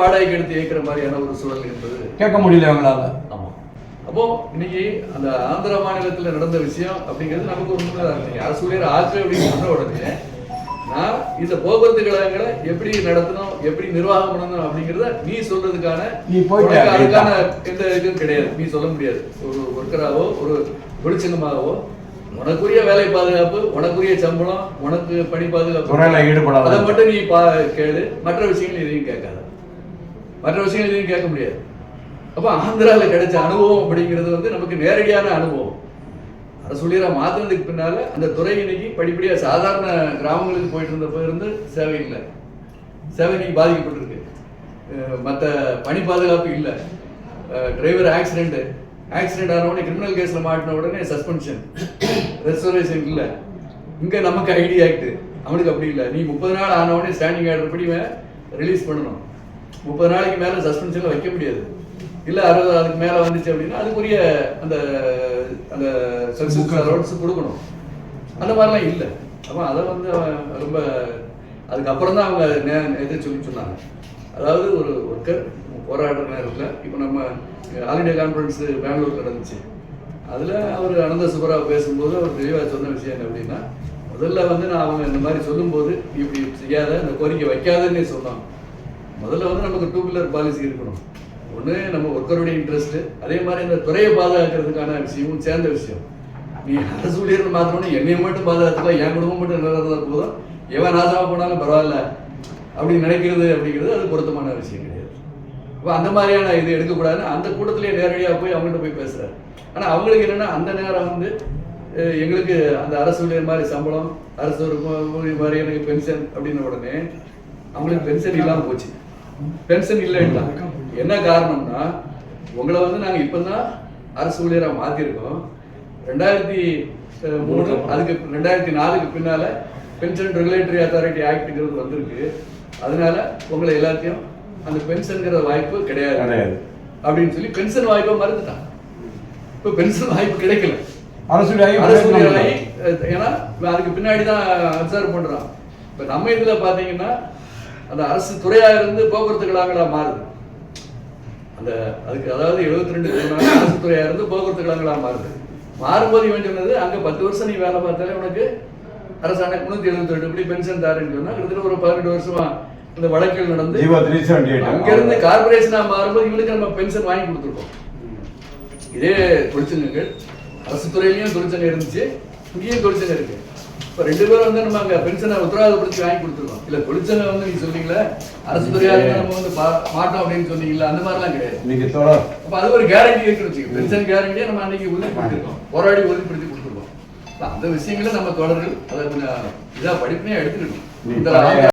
வாடகைக்கு எடுத்து இயக்கிற மாதிரியான ஒரு சூழல் என்பது கேட்க முடியல அவங்களால ஆமா. அப்போ இன்னைக்கு அந்த ஆந்திர மாநிலத்துல நடந்த விஷயம் அப்படிங்கிறது நமக்கு ஒரு முன்னதாக இருந்தீங்க அரசு ஊழியர் ஆற்று அப்படின்னு சொன்ன உடனே நான் இந்த போக்குவரத்து கழகங்களை எப்படி நடத்தணும் எப்படி நிர்வாகம் பண்ணணும் அப்படிங்கிறத நீ சொல்றதுக்கான நீ போயிட்ட, அதுக்கான எந்த இதுவும் கிடையாது. நீ சொல்ல முடியாது. ஒரு ஒர்க்கராவோ ஒரு தொழிற்சங்கமாகவோ உனக்குரிய வேலை பாதுகாப்பு உனக்குரிய சம்பளம் உனக்கு பணி பாதுகாப்பு. அதை மட்டும் நீ பா கேளு. மற்ற விஷயங்கள் எதையும் கேட்காத. மற்ற விஷயங்கள் எதுவும் கேட்க முடியாது. அப்போ ஆந்திராவில் கிடைச்ச அனுபவம் அப்படிங்கிறது வந்து நமக்கு நேரடியான அனுபவம். அதை சொல்லிடுற மாத்தினதுக்கு பின்னால் அந்த துறை இன்னைக்கு படிப்படியாக சாதாரண கிராமங்களுக்கு போயிட்டு இருந்தப்போ இருந்து சேவை இல்லை. சேவை இன்னைக்கு பாதிக்கப்பட்டிருக்கு. மற்ற பணி பாதுகாப்பு இல்லை. டிரைவர் ஆக்சிடெண்ட்டு ஆக்சிடென்ட் ஆன உடனே கிரிமினல் கேஸில் மாட்டின உடனே சஸ்பென்ஷன் ரெஸ்டோரேஷன் இல்லை. இங்கே நமக்கு ஐடி ஆக்ட் அவனுக்கு அப்படி இல்லை. நீ முப்பது நாள் ஆன உடனே ஸ்டாண்டிங் ஆர்டர் படி ரிலீஸ் பண்ணணும். முப்பது நாளைக்கு மேல சஸ்பென்ஷன்ல வைக்க முடியாது. இல்ல அறுபது அதுக்கு மேல வந்துச்சு அப்படின்னா அதுக்குரிய அந்த அந்த அலோட்ஸ் கொடுக்கணும். அந்த மாதிரிலாம் இல்லை. அப்போ அதை வந்து அவன் ரொம்ப அதுக்கப்புறம் தான் அவங்க நே- எது சொல்லி சொன்னாங்க. அதாவது ஒரு ஒர்க்கர் போராடுற நேரத்தில் இப்போ நம்ம ஆல் இண்டியா கான்ஃபரன்ஸ் பெங்களூர் நடந்துச்சு. அதில் அவர் அனந்த சுப்பராவ் பேசும்போது அவர் தெளிவாக சொன்ன விஷயம் என்ன அப்படின்னா முதல்ல வந்து நான் அவங்க இந்த மாதிரி சொல்லும்போது இப்படி செய்யாத இந்த கோரிக்கை வைக்காதன்னே சொன்னாங்க. முதல்ல வந்து நமக்கு டூ வீலர் பாலிசி இருக்கணும். ஒன்று நம்ம ஒர்க்கருடைய இன்ட்ரெஸ்ட்டு அதே மாதிரி இந்த துறையை பாதுகாக்கிறதுக்கான விஷயமும் சேர்ந்த விஷயம். நீ அரசு ஊழியர்கள் மாத்திரம்னு என்னைய மட்டும் பாதுகாத்துக்கலாம் என் குடும்பம் மட்டும் நல்லா இருந்தால் போதும். எவன் ராஜாவாக போனாலும் பரவாயில்ல. அப்படி நினைக்கிறது அப்படிங்கிறது அது பொருத்தமான விஷயம் கிடையாது. இப்போ அந்த மாதிரியான இது எடுக்கக்கூடாதுன்னு அந்த கூட்டத்திலேயே நேரடியாக போய் அவங்கள்ட்ட போய் பேசுகிறார் ஆனால் அவங்களுக்கு என்னன்னா அந்த நேரம் வந்து எங்களுக்கு அந்த அரசு ஊழியர் மாதிரி சம்பளம் அரசு ஒரு மாதிரி எனக்கு பென்ஷன் அப்படின்ன உடனே அவங்களுக்கு பென்ஷன் இல்லாமல் போச்சு. பென்ஷன் இல்லைன்னா என்ன காரணம்னா உங்களை வந்து நாங்கள் இப்போ தான் அரசு ஊழியராக மாற்றிருக்கோம் ரெண்டாயிரத்தி மூணு அதுக்கு ரெண்டாயிரத்தி நாலுக்கு பின்னால பென்ஷன் ரெகுலேட்டரி அத்தாரிட்டி ஆக்ட்ங்கிறது வந்திருக்கு. அதனால உங்களை எல்லாத்தையும் அந்த பென்ஷன்ங்கிற வாய்ப்பு கிடையாது. அப்படின்னு சொல்லி பென்ஷன் வாய்ப்பை மறுத்துட்டான் இப்போ பென்ஷன் வாய்ப்பு கிடைக்கல. அரசு அஹ், ஏன்னா அதுக்கு பின்னாடி தான் அப்சர்வ் பண்றான் இப்போ நம்ம இதுல பாத்தீங்கன்னா அந்த அரசு துறையா இருந்து போக்குவரத்து கழகங்களா மாறுது. அந்த அதுக்கு அதாவது 72 ரெண்டு அரசு துறையா இருந்து போக்குவரத்து கழகங்களா மாறுது. மாறும்போது இவன் சொன்னது அங்க பத்து வருஷம் நீ வேலை பார்த்தாலே உனக்கு அரசாணை முன்னூத்தி எழுபத்தி ரெண்டு இப்படி பென்ஷன் தாருன்னு சொன்னா கிட்டத்தட்ட ஒரு பதினெட்டு வருஷமா இந்த வழக்குகள் நடந்து அங்க இருந்து கார்பரேஷனா மாறும்போது இவனுக்கு நம்ம பென்ஷன் வாங்கி கொடுத்துருக்கோம். இதே தொழிற்சங்கங்கள் அரசு துறையிலயும் தொழிற்சங்கம் இருந்துச்சு இங்கேயும் தொழிற்சங்கம் இருக்கு. இப்ப ரெண்டு பேரும் வந்து நம்ம அங்க பென்ஷனை உத்தரவாதப்படுத்தி வாங்கி கொடுத்துருக்கோம். இல்ல தொழிற்சங்கம் வந்து நீங்க சொன்னீங்களே அரசு துறையா இருந்தா நம்ம வந்து மாட்டோம் அப்படின்னு சொன்னீங்களா அந்த மாதிரிலாம் கிடையாது. இன்னைக்கு தொடர் அப்ப அது ஒரு கேரண்டி இருக்குன்னு வச்சுக்கோங்க. பென்ஷன் கேரண்டியை நம்ம அன்னைக்கு உறுதிப்படுத்திருக்கோம் போராடி உறுதிப்படுத்தி கொடுத்துருக்கோம். அந்த விஷயங்களை நம்ம தொடர்கள் அதை கொஞ்சம் இதா படிப்பனையா எடுத்துக்கணும். இந்த